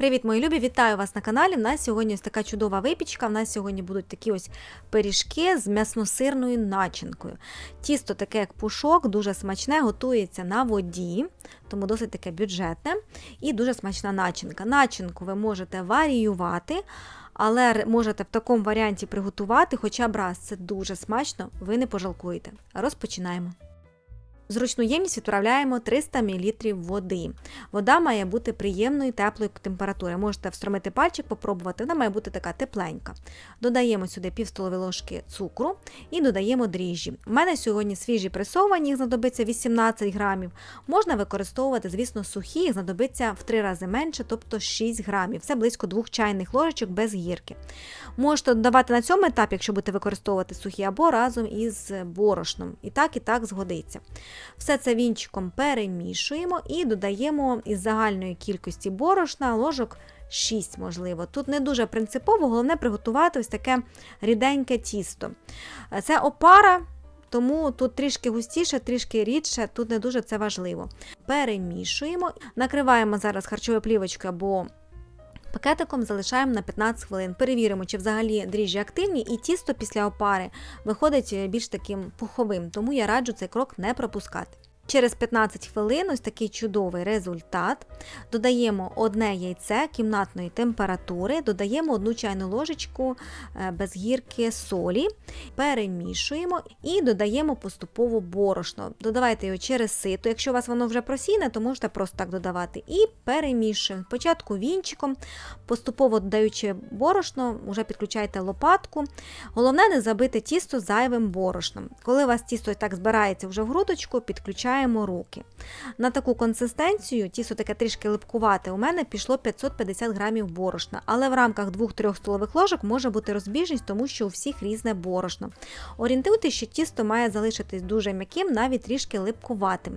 Привіт, мої любі! Вітаю вас на каналі. У нас сьогодні ось така чудова випічка. У нас сьогодні будуть такі ось пиріжки з м'ясно-сирною начинкою. Тісто таке, як пушок, дуже смачне, готується на воді, тому досить таке бюджетне і дуже смачна начинка. Начинку ви можете варіювати. Але можете в такому варіанті приготувати хоча б раз. Це дуже смачно, ви не пожалкуєте. Розпочинаємо. Зручну ємність відправляємо 300 мл води. Вода має бути приємної теплої температури. Можете встромити пальчик, попробувати, вона має бути така тепленька. Додаємо сюди пів столової ложки цукру і додаємо дріжджі. У мене сьогодні свіжі пресовані, їх знадобиться 18 грамів. Можна використовувати, звісно, сухі, їх знадобиться в 3 рази менше, тобто 6 грамів. Це близько 2 чайних ложечок без гірки. Можете додавати на цьому етапі, якщо будете використовувати сухі, або разом із борошном. І так, і так згодиться. Все це вінчиком перемішуємо і додаємо із загальної кількості борошна ложок 6, можливо. Тут не дуже принципово, головне приготувати ось таке ріденьке тісто. Це опара. Тому тут трішки густіше, трішки рідше, тут не дуже це важливо. Перемішуємо, накриваємо зараз харчовою плівочкою або пакетиком, залишаємо на 15 хвилин. Перевіримо, чи взагалі дріжджі активні, і тісто після опари виходить е, більш таким пуховим, тому я раджу цей крок не пропускати. Через 15 хвилин ось такий чудовий результат. Додаємо одне яйце кімнатної температури, додаємо одну чайну ложечку е, без гірки солі, перемішуємо і додаємо поступово борошно. Додавайте його через сито. Якщо у вас воно вже просійне, то можете просто так додавати. І перемішуємо. Спочатку вінчиком, поступово додаючи борошно, вже підключайте лопатку. Головне не забити тісто зайвим борошном. Коли у вас тісто так збирається вже в грудочку, підключаємо руки. На таку консистенцію, тісто таке трішки липкувате, у мене пішло 550 грамів борошна, але в рамках 2-3 столових ложок може бути розбіжність, тому що у всіх різне борошно. Орієнтуйтесь, що тісто має залишитись дуже м'яким, навіть трішки липкуватим.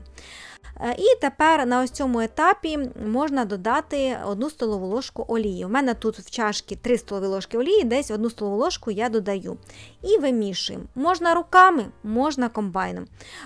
Е, І тепер на ось цьому етапі можна додати 1 столову ложку олії. У мене тут в чашці 3 столові ложки олії, десь 1 столову ложку я додаю. І вимішуємо. Можна руками, можна комбайном.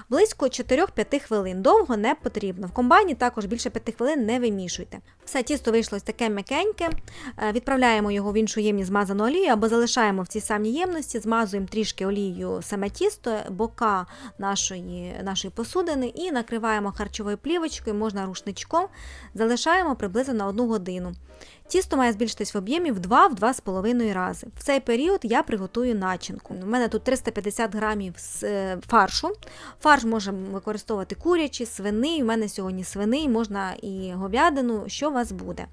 Близько 4-5 хвилин. Довго не потрібно. В комбайні також більше 5 хвилин не вимішуйте. Все тісто вийшло таке м'якеньке. Е, Відправляємо його в іншу ємність змазану олією або залишаємо в цій самій ємності, змазуємо трішки олією саме тісто, бока нашої, нашої посудини і накриваємо харчовою плівочкою, можна рушничком, залишаємо приблизно на 1 годину. Тісто має збільшитись в об'ємі в 2-2,5 рази. В цей період я приготую начинку. У мене тут 350 грамів е, фаршу. Фарш можемо використовувати курячий, свиний. У мене сьогодні свиний, можна і говядину, що у вас буде.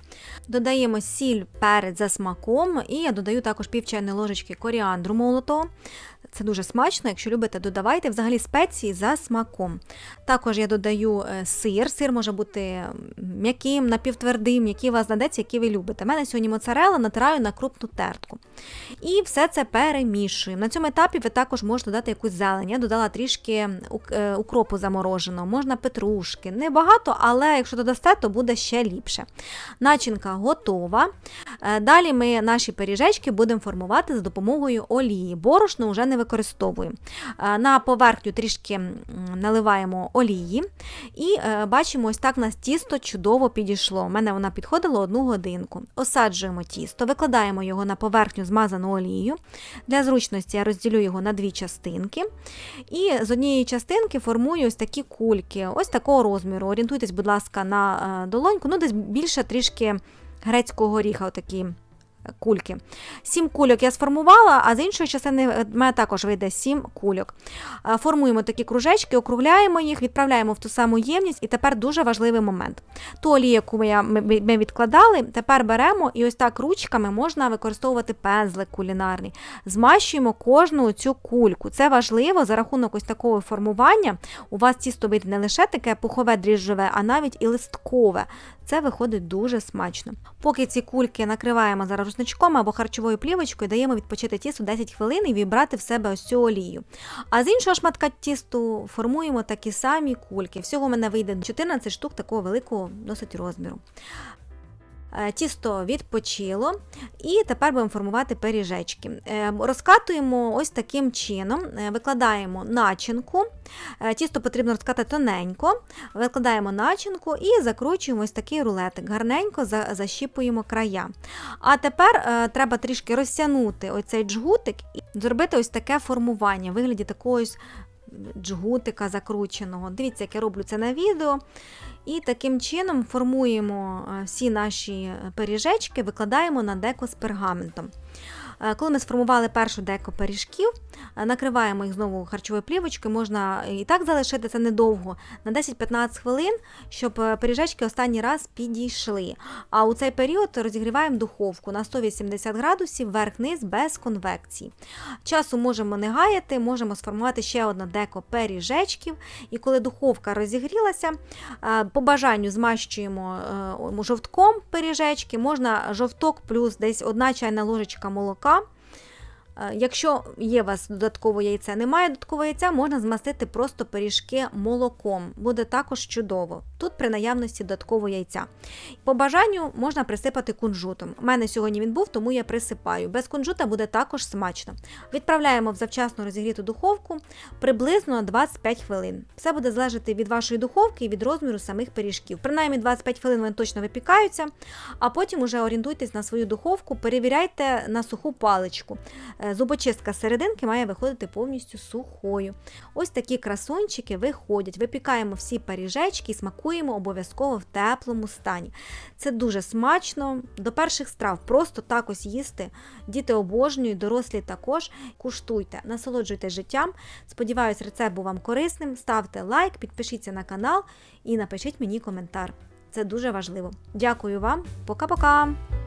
Додаємо сіль перець за смаком, і я додаю також пів чайної ложечки коріандру молотого. Це дуже смачно, якщо любите, додавайте взагалі спеції за смаком. Також я додаю е, сир. Сир може бути м'яким, напівтвердим, який у вас знайдеться, який ви любите. У мене сьогодні моцарелла натираю на крупну тертку. І все це перемішуємо. На цьому етапі ви також можете додати якусь зелень. Я додала трішки е, укропу замороженого, можна петрушки. Небагато, але якщо додасте, то буде ще ліпше. Начинка готова. Е, Далі ми наші пиріжечки будемо формувати за допомогою олії. Борошно вже не використовуємо. Е, На поверхню трішки наливаємо олії і е, бачимо, ось так у нас тісто чудово підійшло. У мене вона підходила одну годинку. Осаджуємо тісто, викладаємо його на поверхню змазану олією. Для зручності я розділю його на дві частинки. І з однієї частинки формую ось такі кульки, ось такого розміру. Орієнтуйтесь, будь ласка, на е, долоньку, ну десь більше трішки грецького горіха, отакі кульки. Сім кульок я сформувала, а з іншої частини е, в мене також вийде сім кульок. Е, Формуємо такі кружечки, округляємо їх, відправляємо в ту саму ємність. І тепер дуже важливий момент. Ту олію, яку ми, відкладали, тепер беремо і ось так ручками можна використовувати пензлик кулінарний. Змащуємо кожну цю кульку. Це важливо за рахунок ось такого формування. У вас тісто вийде не лише таке пухове дріжджове, а навіть і листкове. Це виходить дуже смачно. Поки ці кульки накриваємо зараз рушничком або харчовою плівочкою, даємо відпочити тісту 10 хвилин і вібрати в себе ось цю олію. А з іншого шматка тісту формуємо такі самі кульки. Всього в мене вийде 14 штук такого великого досить розміру. Е, Тісто відпочило, і тепер будемо формувати пиріжечки. Е, Розкатуємо ось таким чином, Е, викладаємо начинку. Тісто потрібно розкатати тоненько, викладаємо начинку і закручуємо ось такий рулетик. Гарненько защіпуємо края. А тепер треба трішки розтягнути оцей джгутик і зробити ось таке формування в вигляді такого ось джгутика закрученого. Дивіться, як я роблю це на відео. І таким чином формуємо е, всі наші е, пиріжечки, викладаємо на деко з пергаментом. Е, Коли ми сформували першу деко пиріжків, е, накриваємо їх знову харчовою плівочкою, можна і так залишити це недовго, на 10-15 хвилин, щоб е, пиріжечки останній раз підійшли. А у цей період розігріваємо духовку на 180 градусів вверх-низ без конвекції. Часу можемо не гаяти, можемо сформувати ще одне деко пиріжечків. І коли духовка розігрілася, по бажанню змащуємо жовтком пиріжечки, можна жовток плюс десь одна чайна ложечка молока. Е, Якщо є у вас додатково яйце, немає додаткового яйця, можна змастити просто пиріжки молоком. Буде також чудово. Тут при наявності додаткового яйця. По бажанню можна присипати кунжутом. У мене сьогодні він був, тому я присипаю. Без кунжута буде також смачно. Відправляємо в завчасно розігріту духовку приблизно на 25 хвилин. Все буде залежати від вашої духовки і від розміру самих пиріжків. Принаймні 25 хвилин вони точно випікаються, а потім уже орієнтуйтесь на свою духовку, перевіряйте на суху паличку. Е, Зубочистка серединки має виходити повністю сухою. Ось такі красунчики виходять. Випікаємо всі пиріжечки і смакуємо обов'язково в теплому стані. Це дуже смачно. До перших страв просто так ось їсти. Діти обожнюють, дорослі також. Куштуйте, насолоджуйте життям. Сподіваюсь, рецепт був вам корисним. Ставте лайк, підпишіться на канал і напишіть мені коментар. Це дуже важливо. Дякую вам. Пока-пока!